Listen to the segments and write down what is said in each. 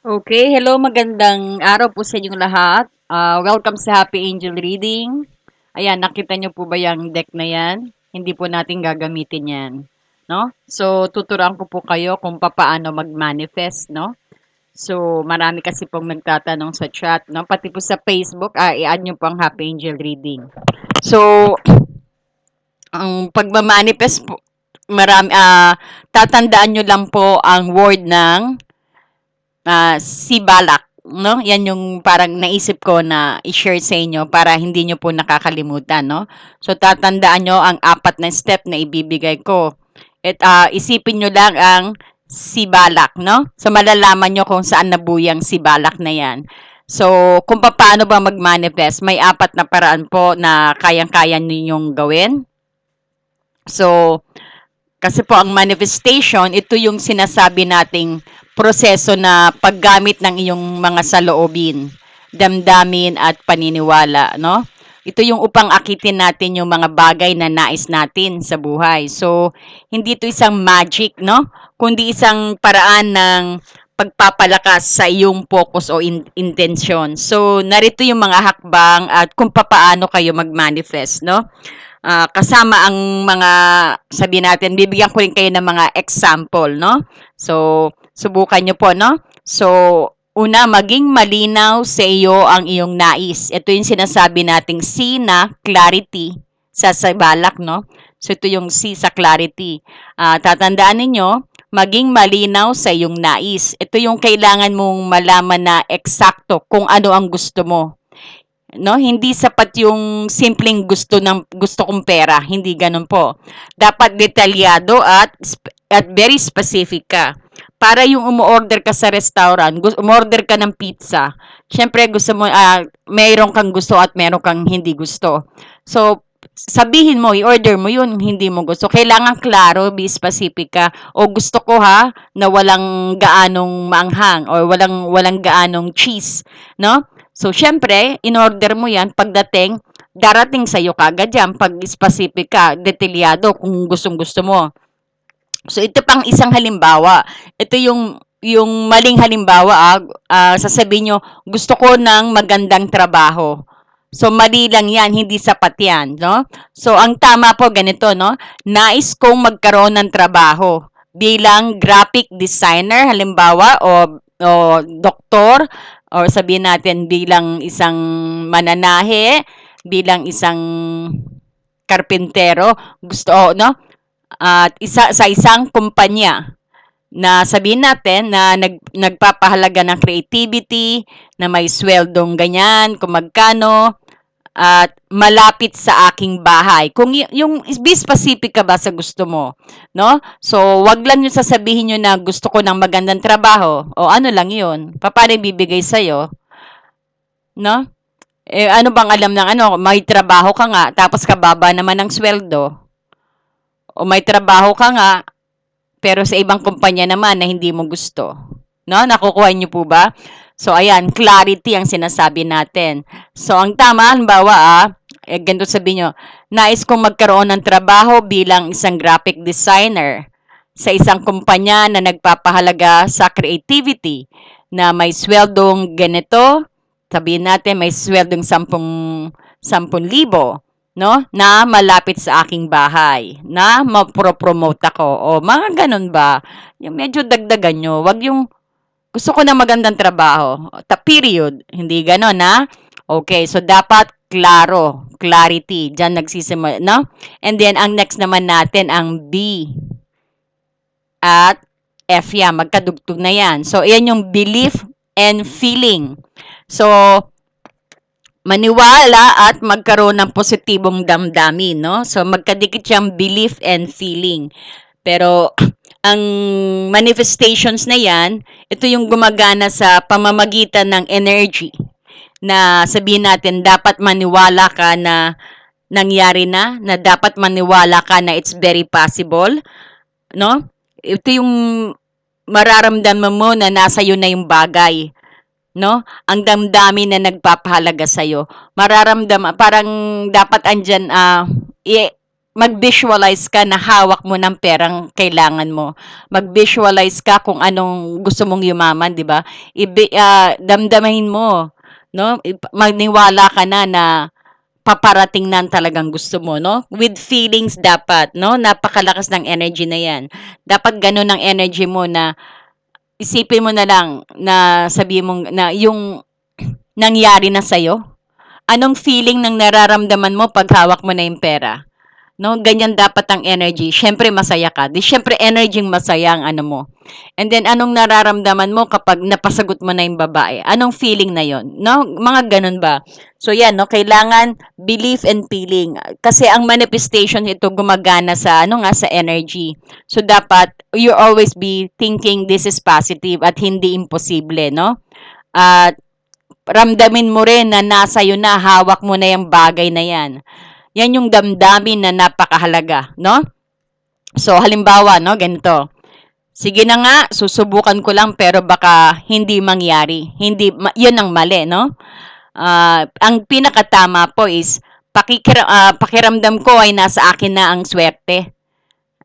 Okay, hello, magandang araw po sa inyong lahat. Ah, welcome sa Happy Angel Reading. Ayan, nakita niyo po ba yung deck na yan? Hindi po natin gagamitin yan. No? So, tuturuan ko po kayo kung paano mag-manifest, no? So, marami kasi pong nagtatanong sa chat, no? Pati po sa Facebook, ah, i-add niyo po ang Happy Angel Reading. So, ang pagmamanifest po, marami, ah, tatandaan nyo lang po ang word ng ah, si Balak. No? Yan yung parang naisip ko na i-share sa inyo para hindi nyo po nakakalimutan. No? So, tatandaan nyo ang apat na step na ibibigay ko. At ah, isipin nyo lang ang si Balak. No? So, malalaman nyo kung saan nabuyang si Balak na yan. So, kung paano ba mag-manifest, may apat na paraan po na kayang-kaya ninyong gawin. So, kasi po ang manifestation, ito yung sinasabi nating proseso na paggamit ng iyong mga saloobin, damdamin at paniniwala, no? Ito yung upang akitin natin yung mga bagay na nais natin sa buhay. So, hindi ito isang magic, no? Kundi isang paraan ng pagpapalakas sa iyong focus o in- intention. So, narito yung mga hakbang at kung paano kayo mag-manifest, no? Uh, kasama ang mga, sabi natin, bibigyan ko rin kayo ng mga example, no? So, subukan nyo po, no? So, una, maging malinaw sa iyo ang iyong nais. Ito yung sinasabi nating C na clarity sa sabalak, no? So, ito yung C sa clarity. Uh, tatandaan ninyo, maging malinaw sa iyong nais. Ito yung kailangan mong malaman na eksakto kung ano ang gusto mo. No, hindi sapat yung simpleng gusto ng gusto kong pera, hindi ganoon po. Dapat detalyado at at very specific ka. Para yung umu-order ka sa restaurant, umorder ka ng pizza. Syempre gusto mo uh, mayroon kang gusto at mayroon kang hindi gusto. So sabihin mo, i-order mo yun, hindi mo gusto. Kailangan klaro, be specific ka. O gusto ko ha, na walang gaanong maanghang or walang, walang gaanong cheese. No? So, syempre, in-order mo yan, pagdating, darating sa iyo kagad yan, pag specific ka, detalyado, kung gustong gusto mo. So, ito pang isang halimbawa. Ito yung yung maling halimbawa, ah, uh, sasabihin nyo, gusto ko ng magandang trabaho. So, mali lang yan, hindi sapat yan, no? So, ang tama po ganito, no? Nais kong magkaroon ng trabaho bilang graphic designer, halimbawa, o, o doktor, or sabihin natin bilang isang mananahe, bilang isang karpintero, gusto, no? At isa, sa isang kumpanya, na sabihin natin na nag, nagpapahalaga ng creativity, na may sweldong ganyan, kung magkano, at malapit sa aking bahay. Kung yung be specific ka ba sa gusto mo, no? So, wag lang yung sasabihin niyo na gusto ko ng magandang trabaho o ano lang 'yun. Paano ibibigay sa iyo? No? Eh ano bang alam ng ano, may trabaho ka nga tapos kababa naman ng sweldo. O may trabaho ka nga pero sa ibang kumpanya naman na hindi mo gusto. No? Nakukuha niyo po ba? So, ayan, clarity ang sinasabi natin. So, ang tama, halimbawa, ah, eh, ganito sabihin nyo, nais kong magkaroon ng trabaho bilang isang graphic designer sa isang kumpanya na nagpapahalaga sa creativity na may sweldong ganito, sabihin natin may sweldong 10, 10,000 no? Na malapit sa aking bahay, na mapro-promote ako. O mga ganun ba? Yung medyo dagdagan nyo. Wag yung gusto ko ng magandang trabaho. Ta period. Hindi gano'n, na Okay, so dapat klaro, clarity. Diyan nagsisimula, no? And then, ang next naman natin, ang B. At F yan, magkadugtog na yan. So, yan yung belief and feeling. So, maniwala at magkaroon ng positibong damdamin, no? So, magkadikit siyang belief and feeling. Pero, ang manifestations na yan, ito yung gumagana sa pamamagitan ng energy na sabihin natin dapat maniwala ka na nangyari na, na dapat maniwala ka na it's very possible, no? Ito yung mararamdaman mo na nasa iyo na yung bagay, no? Ang damdamin na nagpapahalaga sa iyo. Mararamdaman parang dapat andyan uh, i- mag-visualize ka na hawak mo ng perang kailangan mo. Mag-visualize ka kung anong gusto mong yumaman, 'di ba? Ibi, ah, damdamahin mo, no? Magniwala ka na na paparating na ang talagang gusto mo, no? With feelings dapat, no? Napakalakas ng energy na 'yan. Dapat ganun ang energy mo na isipin mo na lang na sabi mong na yung nangyari na sa'yo. Anong feeling ng nararamdaman mo pag hawak mo na yung pera? No, ganyan dapat ang energy. Siyempre masaya ka. Di syempre energy masaya ang ano mo. And then anong nararamdaman mo kapag napasagot mo na yung babae? Anong feeling na 'yon? No, mga ganun ba? So yan, no, kailangan belief and feeling. Kasi ang manifestation ito gumagana sa ano nga sa energy. So dapat you always be thinking this is positive at hindi imposible, no? At ramdamin mo rin na nasa iyo na, hawak mo na yung bagay na yan. Yan yung damdamin na napakahalaga, no? So, halimbawa, no, ganito. Sige na nga, susubukan ko lang pero baka hindi mangyari. Hindi, ma- yun ang mali, no? Ah, ang pinakatama po is, pakikira, ah, pakiramdam ko ay nasa akin na ang swerte.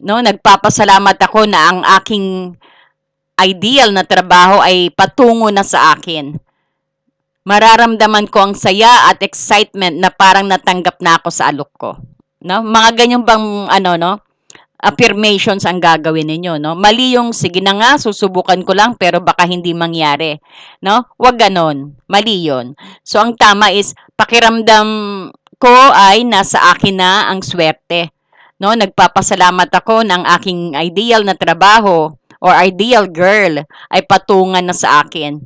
No, nagpapasalamat ako na ang aking ideal na trabaho ay patungo na sa akin mararamdaman ko ang saya at excitement na parang natanggap na ako sa alok ko. No? Mga ganyan bang ano no? affirmations ang gagawin ninyo, no? Mali yung sige na nga, susubukan ko lang pero baka hindi mangyari, no? Huwag ganon. Mali 'yon. So ang tama is pakiramdam ko ay nasa akin na ang swerte. No, nagpapasalamat ako ng aking ideal na trabaho or ideal girl ay patungan na sa akin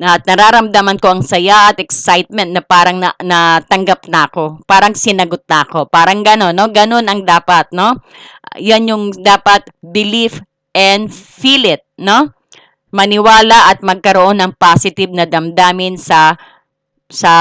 at nararamdaman ko ang saya at excitement na parang na, natanggap na ako. Parang sinagot na ako. Parang gano'n, no? Gano'n ang dapat, no? Yan yung dapat believe and feel it, no? Maniwala at magkaroon ng positive na damdamin sa sa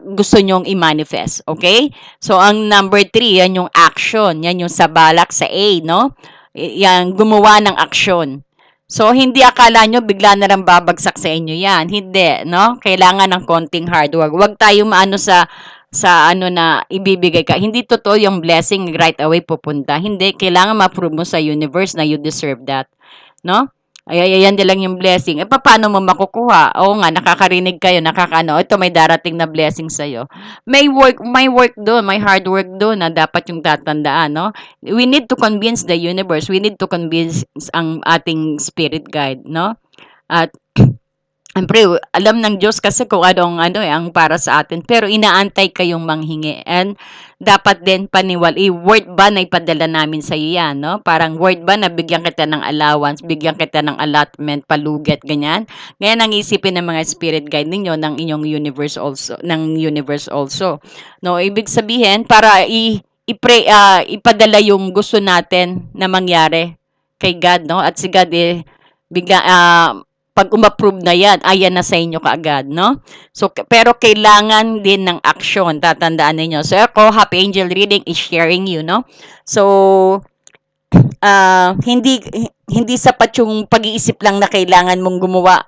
gusto nyong i-manifest. Okay? So, ang number three, yan yung action. Yan yung sa balak sa A, no? Yan, gumawa ng action. So, hindi akala nyo bigla na lang babagsak sa inyo yan. Hindi, no? Kailangan ng konting hard work. Huwag tayo maano sa sa ano na ibibigay ka. Hindi totoo yung blessing right away pupunta. Hindi, kailangan ma-prove mo sa universe na you deserve that. No? Ay, ayan din lang yung blessing. E, paano mo makukuha? Oo nga, nakakarinig kayo, nakakano, ito may darating na blessing sa'yo. May work, may work doon, may hard work doon na dapat yung tatandaan, no? We need to convince the universe, we need to convince ang ating spirit guide, no? At Siyempre, alam ng Diyos kasi kung anong ano eh, ang para sa atin. Pero inaantay kayong manghingi. And dapat din paniwal, eh, word ba na ipadala namin sa iyo yan, no? Parang word ba na bigyan kita ng allowance, bigyan kita ng allotment, paluget, ganyan. Ngayon ang isipin ng mga spirit guide ninyo ng inyong universe also, ng universe also. No, ibig sabihin, para i, i-pray, uh, ipadala yung gusto natin na mangyari kay God, no? At si God, eh, bigla, uh, pag umapprove na yan, ayan na sa inyo kaagad, no? So, pero kailangan din ng action, tatandaan ninyo. So, ako, Happy Angel Reading is sharing you, no? So, uh, hindi, hindi sapat yung pag-iisip lang na kailangan mong gumawa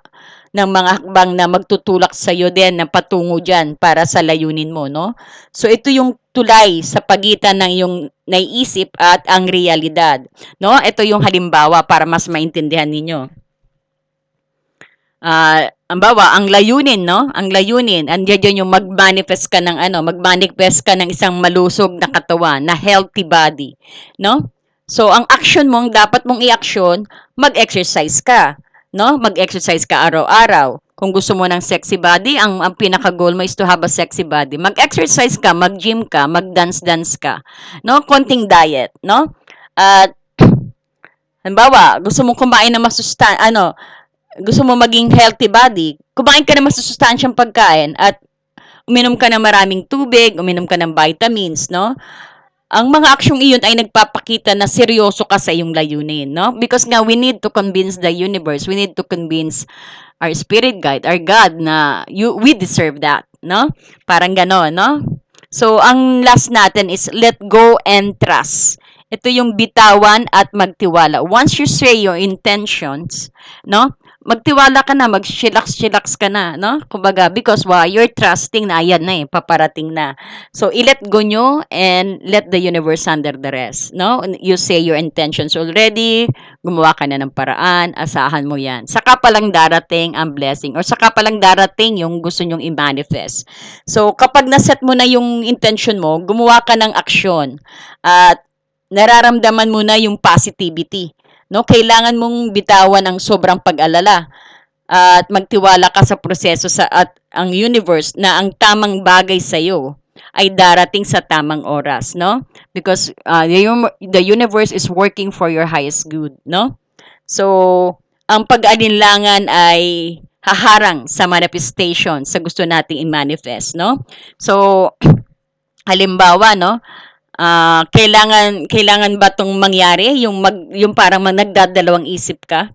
ng mga hakbang na magtutulak sa iyo din na patungo diyan para sa layunin mo, no? So ito yung tulay sa pagitan ng yung naiisip at ang realidad, no? Ito yung halimbawa para mas maintindihan ninyo uh, ang bawa, ang layunin, no? Ang layunin, andiyan yung mag-manifest ka ng ano, mag-manifest ka ng isang malusog na katawan, na healthy body, no? So, ang action mo, ang dapat mong i-action, mag-exercise ka, no? Mag-exercise ka araw-araw. Kung gusto mo ng sexy body, ang, ang pinaka-goal mo is to have a sexy body. Mag-exercise ka, mag-gym ka, mag-dance-dance ka, no? Konting diet, no? At, halimbawa, gusto mong kumain na masustan, ano, gusto mo maging healthy body, kumain ka ng masusustansyang pagkain at uminom ka ng maraming tubig, uminom ka ng vitamins, no? Ang mga aksyong iyon ay nagpapakita na seryoso ka sa iyong layunin, no? Because nga, we need to convince the universe, we need to convince our spirit guide, our God, na you, we deserve that, no? Parang gano'n, no? So, ang last natin is let go and trust. Ito yung bitawan at magtiwala. Once you say your intentions, no? Magtiwala ka na, mag-chillax-chillax ka na, no? Kumbaga, because why? You're trusting na ayan na eh, paparating na. So, i-let go nyo and let the universe under the rest, no? You say your intentions already, gumawa ka na ng paraan, asahan mo yan. Saka palang darating ang blessing or saka palang darating yung gusto nyong i-manifest. So, kapag naset mo na yung intention mo, gumawa ka ng aksyon at nararamdaman mo na yung positivity no? Kailangan mong bitawan ang sobrang pag-alala at magtiwala ka sa proseso sa at ang universe na ang tamang bagay sa iyo ay darating sa tamang oras, no? Because uh, the, universe is working for your highest good, no? So, ang pag-alinlangan ay haharang sa manifestation sa gusto nating i-manifest, no? So, halimbawa, no? Uh, kailangan kailangan ba tong mangyari? Yung mag yung parang nagdadalawang isip ka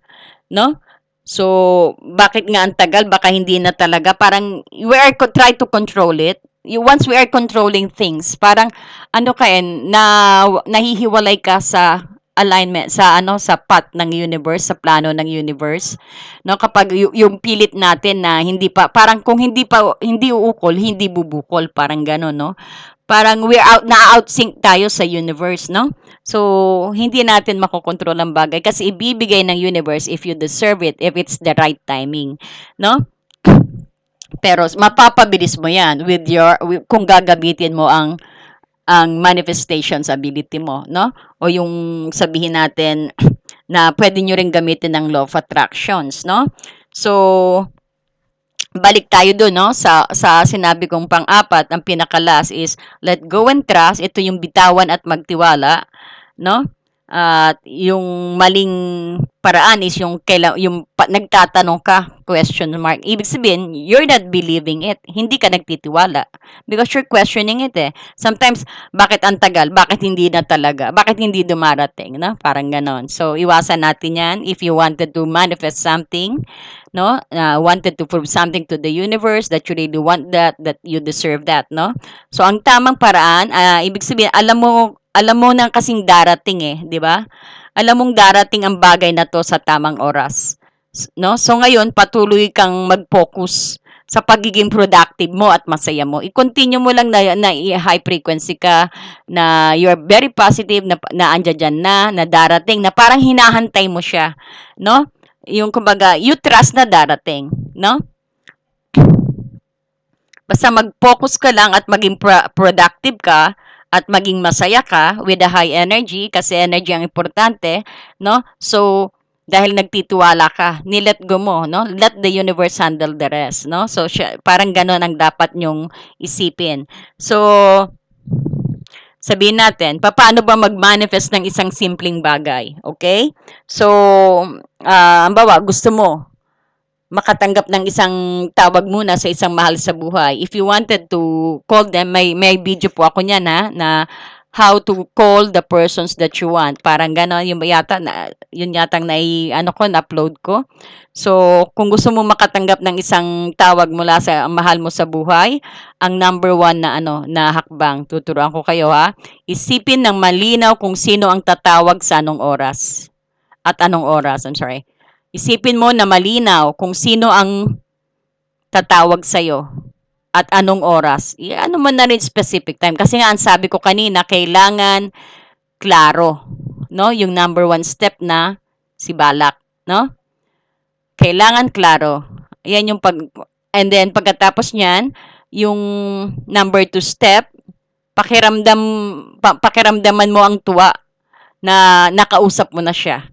no? So bakit nga ang tagal? Baka hindi na talaga. Parang we are try to control it. Once we are controlling things parang ano ka na nahihiwalay ka sa alignment sa ano sa path ng universe sa plano ng universe no? Kapag yung pilit natin na hindi pa parang kung hindi pa hindi uukol hindi bubukol parang gano'n no parang we're out na out sync tayo sa universe, no? So, hindi natin makokontrol ang bagay kasi ibibigay ng universe if you deserve it, if it's the right timing, no? Pero mapapabilis mo 'yan with your kung gagamitin mo ang ang manifestations ability mo, no? O yung sabihin natin na pwede nyo rin gamitin ng law of attractions, no? So, balik tayo doon no sa sa sinabi kong pang-apat ang pinakalas is let go and trust. Ito yung bitawan at magtiwala no at yung maling paraan is yung kaila, yung pa, nagtatanong ka question mark. Ibig sabihin you're not believing it. Hindi ka nagtitiwala. Because you're questioning it eh. Sometimes bakit ang tagal? Bakit hindi na talaga? Bakit hindi dumarating no? Parang ganon. So iwasan natin yan. If you wanted to manifest something no? Uh, wanted to prove something to the universe that you really want that that you deserve that no? So ang tamang paraan uh, ibig sabihin alam mo alam mo nang kasing darating eh, 'di ba? Alam mong darating ang bagay na 'to sa tamang oras. No? So ngayon, patuloy kang mag-focus sa pagiging productive mo at masaya mo. I-continue mo lang na, na high frequency ka, na you're very positive, na, na andyan dyan na, na darating, na parang hinahantay mo siya. No? Yung kumbaga, you trust na darating. No? Basta mag-focus ka lang at maging pro- productive ka, at maging masaya ka with a high energy kasi energy ang importante, no? So, dahil nagtitiwala ka, nilet go mo, no? Let the universe handle the rest, no? So, siya, parang ganun ang dapat nyong isipin. So, sabihin natin, paano ba mag-manifest ng isang simpleng bagay? Okay? So, uh, ang bawa, gusto mo, makatanggap ng isang tawag muna sa isang mahal sa buhay. If you wanted to call them, may, may video po ako niyan ha, na how to call the persons that you want. Parang gano'n, yung yata, na, yun yatang na, ano ko, na-upload ko. So, kung gusto mo makatanggap ng isang tawag mula sa mahal mo sa buhay, ang number one na ano, na hakbang, tuturuan ko kayo ha, isipin ng malinaw kung sino ang tatawag sa anong oras. At anong oras, I'm sorry Isipin mo na malinaw kung sino ang tatawag sa'yo at anong oras. I, ano man na rin specific time. Kasi nga, ang sabi ko kanina, kailangan klaro. No? Yung number one step na si Balak. No? Kailangan klaro. Yan yung pag... And then, pagkatapos niyan, yung number two step, pakiramdam, pa, pakiramdaman mo ang tuwa na nakausap mo na siya.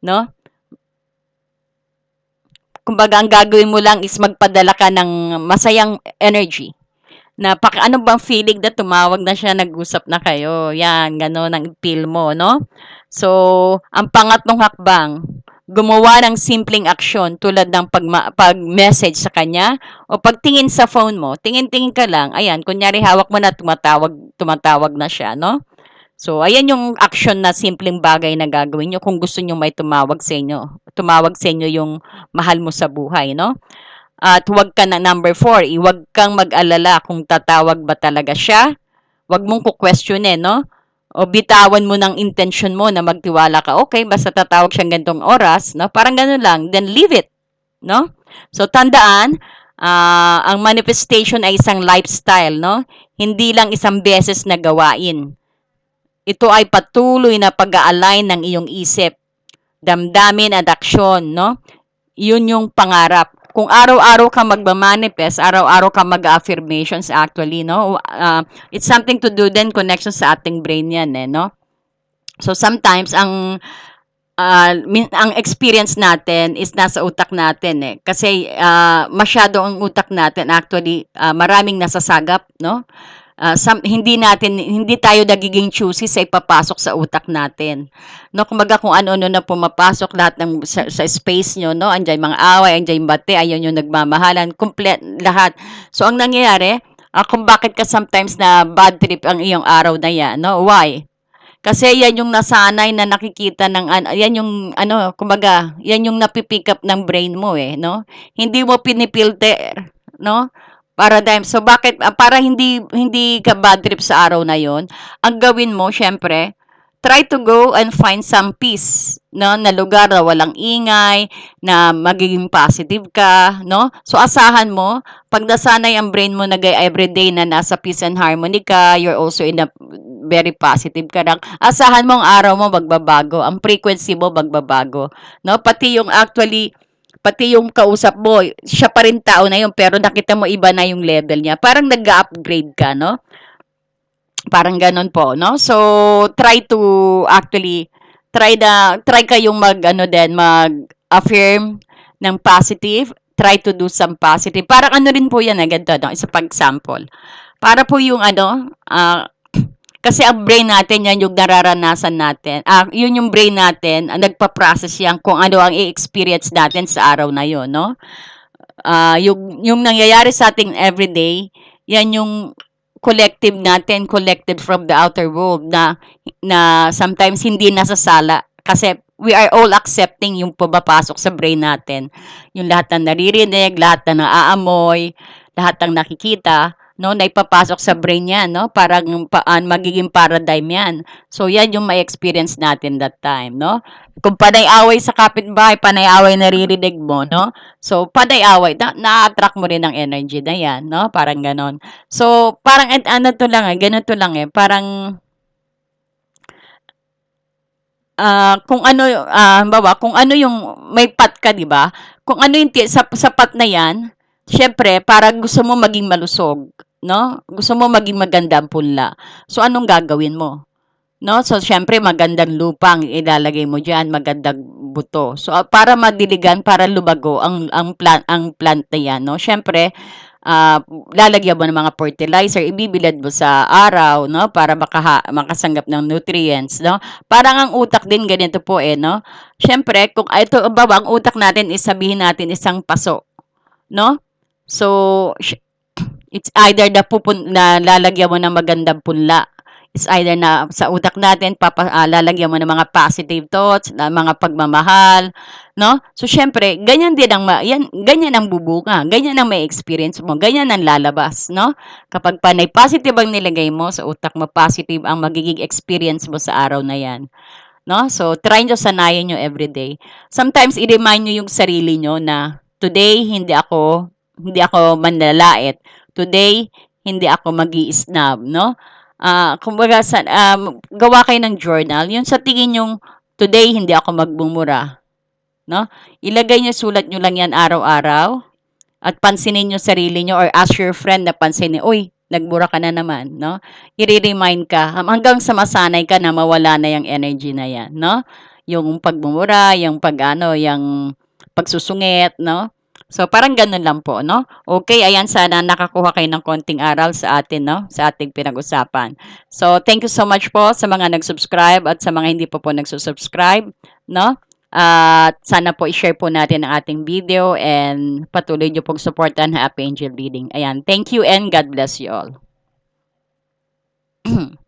No? Kumbaga ang gagawin mo lang is magpadala ka ng masayang energy. Na pak ano bang feeling na tumawag na siya, nag-usap na kayo. Yan, gano'n ang feel mo, no? So, ang pangatlong hakbang, gumawa ng simpleng aksyon tulad ng pag pag-message sa kanya o pagtingin sa phone mo. Tingin-tingin ka lang. Ayan, kunyari hawak mo na tumatawag, tumatawag na siya, no? So, ayan yung action na simpleng bagay na gagawin nyo kung gusto nyo may tumawag sa inyo. Tumawag sa inyo yung mahal mo sa buhay, no? At huwag ka na number four, huwag kang mag-alala kung tatawag ba talaga siya. Huwag mong ku-questionin, no? O bitawan mo ng intention mo na magtiwala ka, okay, basta tatawag siyang gantong oras, no? Parang ganun lang, then leave it. no? So tandaan, ah, ang manifestation ay isang lifestyle, no? Hindi lang isang beses na gawain. Ito ay patuloy na pag-align ng iyong isip, damdamin at aksyon, no? Yun yung pangarap. Kung araw-araw ka magmamanifest, araw-araw ka mag-affirmations actually, no? Ah, it's something to do then connection sa ating brain yan, eh, no? So sometimes ang min- ang experience natin is nasa utak natin eh. Kasi ah, masyado ang utak natin actually ah, maraming nasasagap, no? Ah, some, hindi natin hindi tayo nagiging choosy sa ipapasok sa utak natin. No, kumbaga kung ano-ano na pumapasok lahat ng sa, sa space nyo, no? Andiyan mga away, andiyan bate, ayun yung nagmamahalan, complete lahat. So ang nangyayari, ah, kung bakit ka sometimes na bad trip ang iyong araw na yan, no? Why? Kasi yan yung nasanay na nakikita ng ano, yan yung ano, kumbaga, yan yung napipick up ng brain mo eh, no? Hindi mo pinipilter, no? Paradigm. So bakit ah, para hindi hindi ka bad trip sa araw na yon, ang gawin mo syempre, try to go and find some peace, no? Na lugar na walang ingay, na magiging positive ka, no? So asahan mo, pag nasanay ang brain mo na everyday na nasa peace and harmony ka, you're also in a very positive ka lang, asahan mo ang araw mo magbabago, ang frequency mo magbabago, no? Pati yung actually, pati yung kausap mo, siya pa rin tao na yun, pero nakita mo iba na yung level niya. Parang nag-upgrade ka, no? Parang ganun po, no? So, try to actually, try na, try kayong mag, ano din, mag-affirm ng positive, try to do some positive. Parang ano rin po yan, eh, ganito, no? Isa pag example. Para po yung ano, ah, kasi ang brain natin, yan yung nararanasan natin. Ah, yun yung brain natin, ang nagpa-process yan kung ano ang i-experience natin sa araw na yun, no? Ah, yung, yung nangyayari sa ating everyday, yan yung collective natin, collected from the outer world na, na sometimes hindi nasasala. Kasi we are all accepting yung pumapasok sa brain natin. Yung lahat ng naririnig, lahat ng naaamoy, lahat ng nakikita, no, na ipapasok sa brain yan, no? Parang paan magiging paradigm yan. So yan yung may experience natin that time, no? Kung panay-away sa kapitbahay, panay-away naririnig mo, no? So panay-away, na, na-attract mo rin ang energy na yan, no? Parang ganon. So parang et- ano to lang eh, ganito lang eh, parang ah, kung ano, ah, bawa, kung ano yung may pat ka, di ba? Kung ano yung sa, sa pat na yan, syempre, para gusto mo maging malusog, no? Gusto mo maging maganda ang punla. So, anong gagawin mo? No? So, syempre, magandang lupang ilalagay mo diyan, magandang buto. So, ah, para madiligan, para lubago ang ang plant ang plant na 'yan, no? Syempre, ah, lalagyan mo ng mga fertilizer, ibibilad mo sa araw, no? Para makaha, makasanggap ng nutrients, no? Parang ang utak din ganito po eh, no? Syempre, kung ah, ito bawa ang utak natin is natin isang paso, no? So, it's either na pupun na lalagyan mo ng magandang punla It's either na sa utak natin papa, ah, lalagyan mo ng mga positive thoughts, na mga pagmamahal, no? So syempre, ganyan din ang yan, ganyan ang bubunga, ganyan ang may experience mo, ganyan ang lalabas, no? Kapag panay positive ang nilagay mo sa utak mo, positive ang magiging experience mo sa araw na yan. No? So, try nyo sanayin nyo everyday. Sometimes, i-remind nyo yung sarili nyo na today, hindi ako, hindi ako manlalait. Today, hindi ako mag snob no? Ah, kumbaga sa um, gawa kayo ng journal, yun sa tingin yung today hindi ako magbumura, no? Ilagay niyo sulat niyo lang yan araw-araw at pansinin niyo sarili niyo or ask your friend na pansinin, uy, nagmura ka na naman, no? I-remind ka hanggang sa masanay ka na mawala na yung energy na yan, no? Yung pagmumura, yung pag-ano, yung pagsusungit, no? So, parang ganun lang po, no? Okay, ayan, sana nakakuha kayo ng konting aral sa atin, no? Sa ating pinag-usapan. So, thank you so much po sa mga nag-subscribe at sa mga hindi po po nag-subscribe, no? At sana po i-share po natin ang ating video and patuloy niyo pong supportan Happy Angel Reading. Ayan, thank you and God bless you all.